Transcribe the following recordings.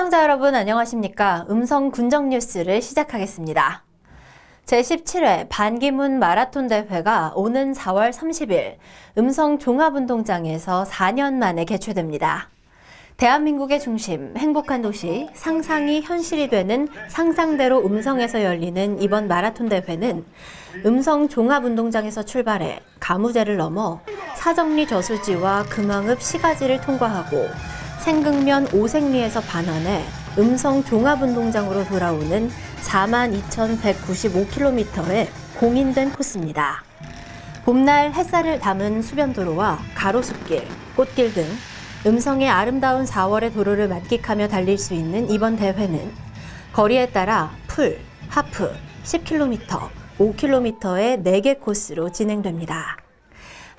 시청자 여러분 안녕하십니까? 음성 군정 뉴스를 시작하겠습니다. 제17회 반기문 마라톤 대회가 오는 4월 30일 음성 종합운동장에서 4년 만에 개최됩니다. 대한민국의 중심, 행복한 도시, 상상이 현실이 되는 상상대로 음성에서 열리는 이번 마라톤 대회는 음성 종합운동장에서 출발해 가무제를 넘어 사정리 저수지와 금왕읍 시가지를 통과하고 생극면 오색리에서 반환해 음성 종합운동장으로 돌아오는 42,195km의 공인된 코스입니다. 봄날 햇살을 담은 수변도로와 가로수길, 꽃길 등 음성의 아름다운 4월의 도로를 만끽하며 달릴 수 있는 이번 대회는 거리에 따라 풀, 하프, 10km, 5km의 4개 코스로 진행됩니다.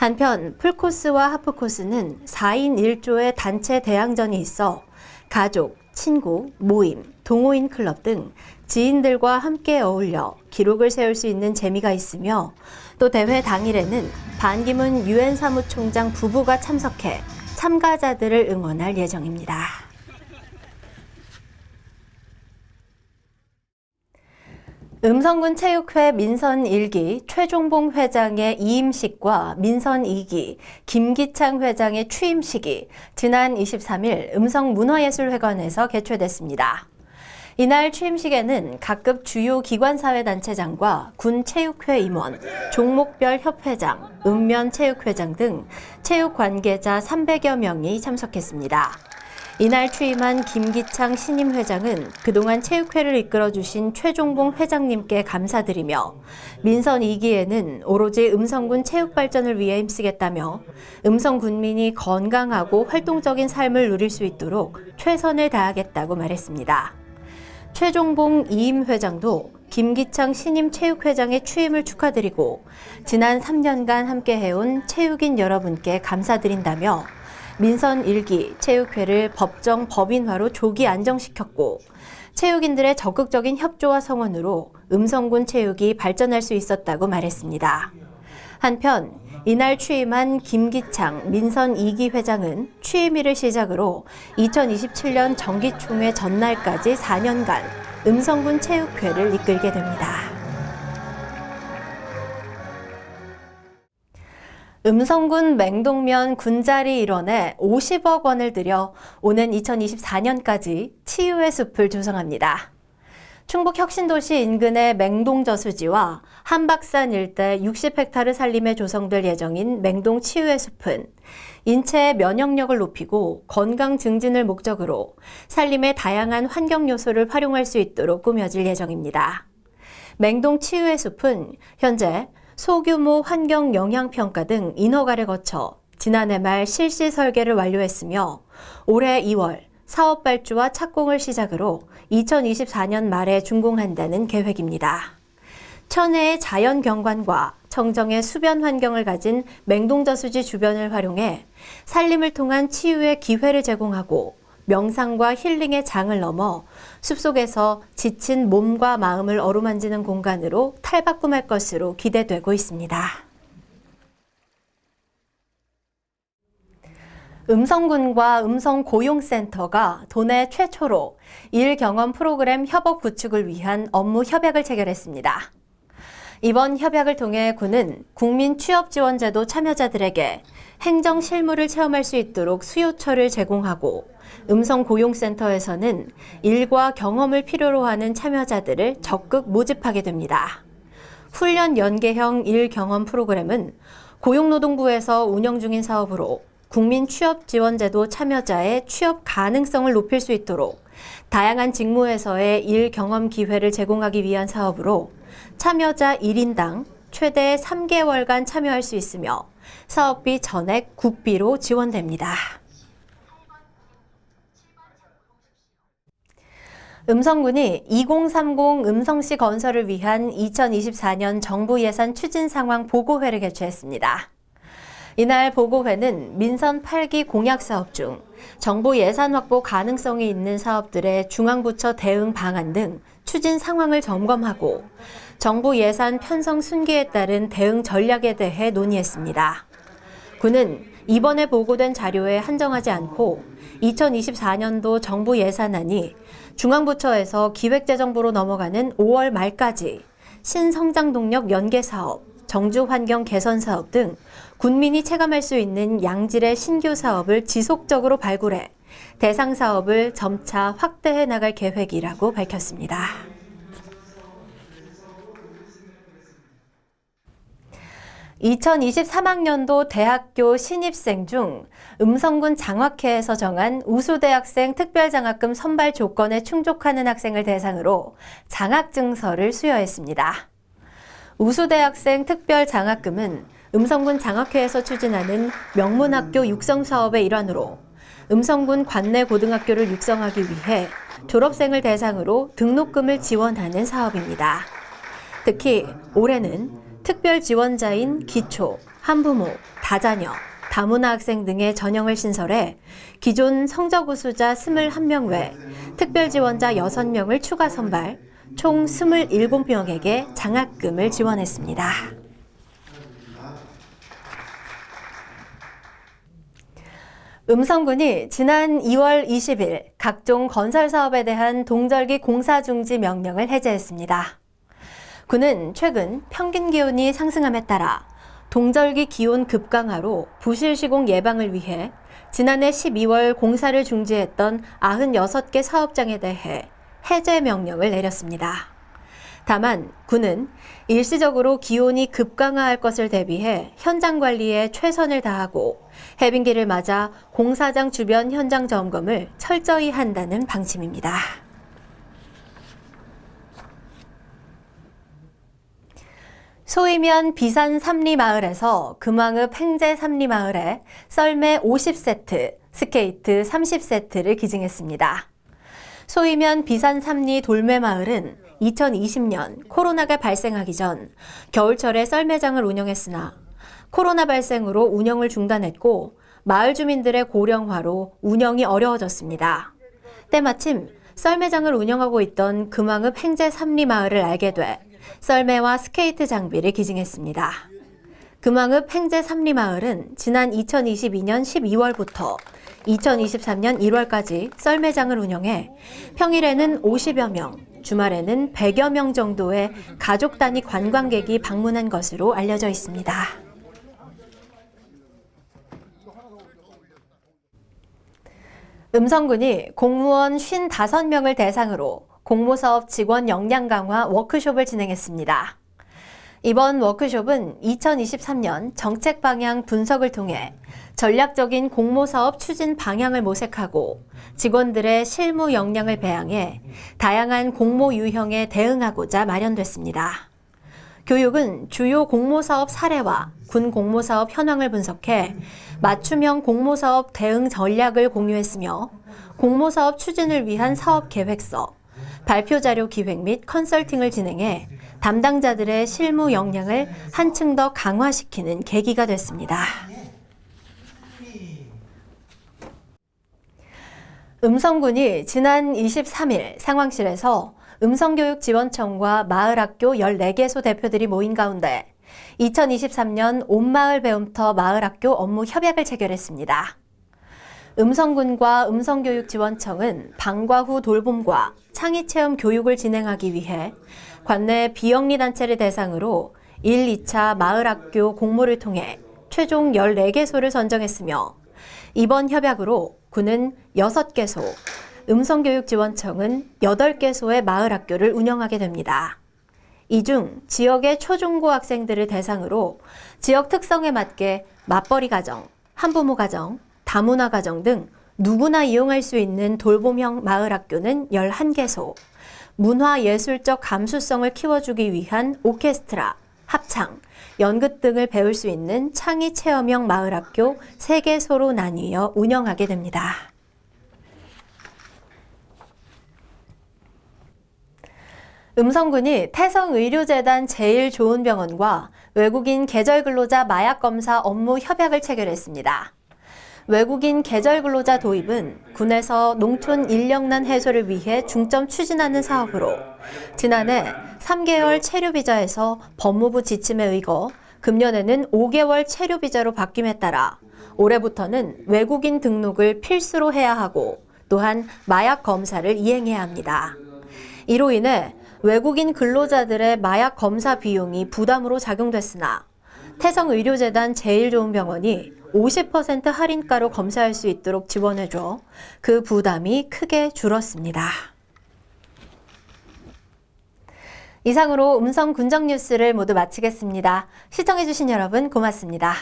한편 풀코스와 하프코스는 4인 1조의 단체 대항전이 있어 가족, 친구, 모임, 동호인 클럽 등 지인들과 함께 어울려 기록을 세울 수 있는 재미가 있으며 또 대회 당일에는 반기문 유엔 사무총장 부부가 참석해 참가자들을 응원할 예정입니다. 음성군 체육회 민선 1기 최종봉 회장의 이임식과 민선 2기 김기창 회장의 취임식이 지난 23일 음성문화예술회관에서 개최됐습니다. 이날 취임식에는 각급 주요 기관사회단체장과 군체육회 임원, 종목별 협회장, 읍면체육회장 등 체육 관계자 300여 명이 참석했습니다. 이날 취임한 김기창 신임 회장은 그동안 체육회를 이끌어주신 최종봉 회장님께 감사드리며 민선 2기에는 오로지 음성군 체육 발전을 위해 힘쓰겠다며 음성 군민이 건강하고 활동적인 삶을 누릴 수 있도록 최선을 다하겠다고 말했습니다. 최종봉 이임 회장도 김기창 신임 체육회장의 취임을 축하드리고 지난 3년간 함께해온 체육인 여러분께 감사드린다며 민선 1기 체육회를 법정 법인화로 조기 안정시켰고 체육인들의 적극적인 협조와 성원으로 음성군 체육이 발전할 수 있었다고 말했습니다. 한편 이날 취임한 김기창 민선 2기 회장은 취임일을 시작으로 2027년 정기총회 전날까지 4년간 음성군 체육회를 이끌게 됩니다. 음성군 맹동면 군자리 일원에 50억 원을 들여 오는 2024년까지 치유의 숲을 조성합니다. 충북 혁신도시 인근의 맹동저수지와 한박산 일대 60헥타르 산림에 조성될 예정인 맹동 치유의 숲은 인체의 면역력을 높이고 건강 증진을 목적으로 산림의 다양한 환경 요소를 활용할 수 있도록 꾸며질 예정입니다. 맹동 치유의 숲은 현재 소규모 환경 영향 평가 등 인허가를 거쳐 지난해 말 실시 설계를 완료했으며 올해 2월 사업 발주와 착공을 시작으로 2024년 말에 준공한다는 계획입니다. 천혜의 자연 경관과 청정의 수변 환경을 가진 맹동저수지 주변을 활용해 산림을 통한 치유의 기회를 제공하고 명상과 힐링의 장을 넘어 숲속에서 지친 몸과 마음을 어루만지는 공간으로 탈바꿈할 것으로 기대되고 있습니다. 음성군과 음성고용센터가 도내 최초로 일 경험 프로그램 협업 구축을 위한 업무 협약을 체결했습니다. 이번 협약을 통해 군은 국민 취업 지원 제도 참여자들에게 행정 실무를 체험할 수 있도록 수요처를 제공하고 음성 고용센터에서는 일과 경험을 필요로 하는 참여자들을 적극 모집하게 됩니다. 훈련 연계형 일 경험 프로그램은 고용노동부에서 운영 중인 사업으로 국민 취업 지원 제도 참여자의 취업 가능성을 높일 수 있도록 다양한 직무에서의 일 경험 기회를 제공하기 위한 사업으로 참여자 1인당 최대 3개월간 참여할 수 있으며 사업비 전액 국비로 지원됩니다. 음성군이 2030 음성시 건설을 위한 2024년 정부 예산 추진 상황 보고회를 개최했습니다. 이날 보고회는 민선 8기 공약 사업 중 정부 예산 확보 가능성이 있는 사업들의 중앙부처 대응 방안 등 추진 상황을 점검하고 정부 예산 편성 순기에 따른 대응 전략에 대해 논의했습니다. 군은 이번에 보고된 자료에 한정하지 않고 2024년도 정부 예산안이 중앙부처에서 기획재정부로 넘어가는 5월 말까지 신성장 동력 연계 사업, 정주 환경 개선 사업 등 군민이 체감할 수 있는 양질의 신규 사업을 지속적으로 발굴해 대상 사업을 점차 확대해 나갈 계획이라고 밝혔습니다. (2023학년도) 대학교 신입생 중 음성군 장학회에서 정한 우수대학생 특별장학금 선발 조건에 충족하는 학생을 대상으로 장학증서를 수여했습니다. 우수대학생 특별장학금은 음성군 장학회에서 추진하는 명문학교 육성 사업의 일환으로 음성군 관내 고등학교를 육성하기 위해 졸업생을 대상으로 등록금을 지원하는 사업입니다. 특히 올해는 특별 지원자인 기초, 한부모, 다자녀, 다문화 학생 등의 전형을 신설해 기존 성적 우수자 21명 외 특별 지원자 6명을 추가 선발, 총 27명에게 장학금을 지원했습니다. 음성군이 지난 2월 20일 각종 건설 사업에 대한 동절기 공사 중지 명령을 해제했습니다. 군은 최근 평균 기온이 상승함에 따라 동절기 기온 급강하로 부실 시공 예방을 위해 지난해 12월 공사를 중지했던 96개 사업장에 대해 해제 명령을 내렸습니다. 다만 군은 일시적으로 기온이 급강하할 것을 대비해 현장 관리에 최선을 다하고 해빙기를 맞아 공사장 주변 현장 점검을 철저히 한다는 방침입니다. 소이면 비산 삼리마을에서 금왕읍 행제 삼리마을에 썰매 50세트, 스케이트 30세트를 기증했습니다. 소이면 비산 삼리 돌매마을은 2020년 코로나가 발생하기 전 겨울철에 썰매장을 운영했으나 코로나 발생으로 운영을 중단했고 마을 주민들의 고령화로 운영이 어려워졌습니다. 때마침 썰매장을 운영하고 있던 금왕읍 행제 삼리마을을 알게 돼 썰매와 스케이트 장비를 기증했습니다. 금왕읍 행제 삼리마을은 지난 2022년 12월부터 2023년 1월까지 썰매장을 운영해 평일에는 50여 명, 주말에는 100여 명 정도의 가족 단위 관광객이 방문한 것으로 알려져 있습니다. 음성군이 공무원 55명을 대상으로 공모사업 직원 역량 강화 워크숍을 진행했습니다. 이번 워크숍은 2023년 정책 방향 분석을 통해 전략적인 공모사업 추진 방향을 모색하고 직원들의 실무 역량을 배양해 다양한 공모 유형에 대응하고자 마련됐습니다. 교육은 주요 공모사업 사례와 군 공모사업 현황을 분석해 맞춤형 공모사업 대응 전략을 공유했으며 공모사업 추진을 위한 사업 계획서, 발표 자료 기획 및 컨설팅을 진행해 담당자들의 실무 역량을 한층 더 강화시키는 계기가 됐습니다. 음성군이 지난 23일 상황실에서 음성교육지원청과 마을학교 14개소 대표들이 모인 가운데 2023년 온마을 배움터 마을학교 업무 협약을 체결했습니다. 음성군과 음성교육지원청은 방과 후 돌봄과 창의체험 교육을 진행하기 위해 관내 비영리 단체를 대상으로 1, 2차 마을학교 공모를 통해 최종 14개소를 선정했으며 이번 협약으로 군은 6개소, 음성교육지원청은 8개소의 마을학교를 운영하게 됩니다. 이 중 지역의 초중고 학생들을 대상으로 지역 특성에 맞게 맞벌이 가정, 한부모 가정, 다문화 가정 등 누구나 이용할 수 있는 돌봄형 마을 학교는 11개소, 문화 예술적 감수성을 키워주기 위한 오케스트라, 합창, 연극 등을 배울 수 있는 창의 체험형 마을 학교 3개소로 나뉘어 운영하게 됩니다. 음성군이 태성의료재단 제일 좋은 병원과 외국인 계절근로자 마약검사 업무 협약을 체결했습니다. 외국인 계절 근로자 도입은 군에서 농촌 인력난 해소를 위해 중점 추진하는 사업으로 지난해 3개월 체류비자에서 법무부 지침에 의거 금년에는 5개월 체류비자로 바뀜에 따라 올해부터는 외국인 등록을 필수로 해야 하고 또한 마약 검사를 이행해야 합니다. 이로 인해 외국인 근로자들의 마약 검사 비용이 부담으로 작용됐으나 태성의료재단 제일좋은병원이 50% 할인가로 검사할 수 있도록 지원해줘 그 부담이 크게 줄었습니다. 이상으로 음성 군정 뉴스를 모두 마치겠습니다. 시청해주신 여러분 고맙습니다.